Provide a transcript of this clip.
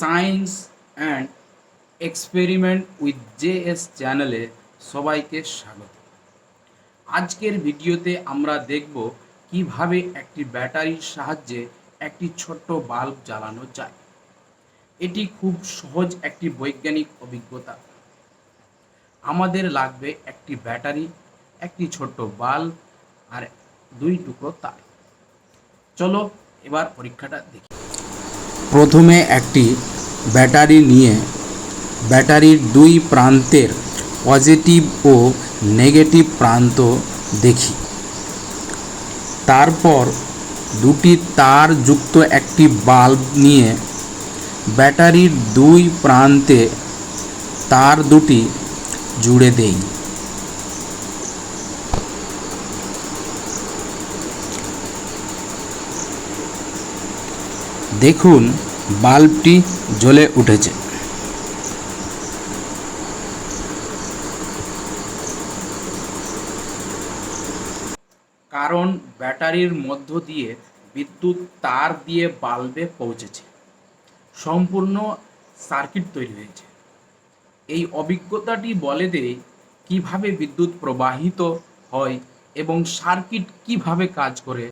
Science and experiment with J S চ্যানেলে সবাইকে স্বাগত। আজকের ভিডিওতে আমরা দেখব কীভাবে একটি ব্যাটারির সাহায্যে একটি ছোট্ট বাল্ব জ্বালানো যায়। এটি খুব সহজ একটি বৈজ্ঞানিক অভিজ্ঞতা। আমাদের লাগবে একটি ব্যাটারি, একটি ছোট্ট বাল্ব আর দুই টুকরো তার। চলো এবার পরীক্ষাটা দেখি। প্রথমে একটি ব্যাটারি নিয়ে ব্যাটারির দুই প্রান্তের পজিটিভ ও নেগেটিভ প্রান্ত দেখি। তারপর দুটি তার যুক্ত একটি বাল্ব নিয়ে ব্যাটারির দুই প্রান্তে তার দুটি জুড়ে দেই। দেখুন, বাল্বটি জ্বলে উঠেছে। কারণ ব্যাটারির মধ্য দিয়ে বিদ্যুৎ তার দিয়ে বাল্বে পৌঁছেছে। সম্পূর্ণ সার্কিট তৈরি হয়েছে। এই অভিজ্ঞতাটি বলে দেয় কীভাবে বিদ্যুৎ প্রবাহিত হয় এবং সার্কিট কীভাবে কাজ করে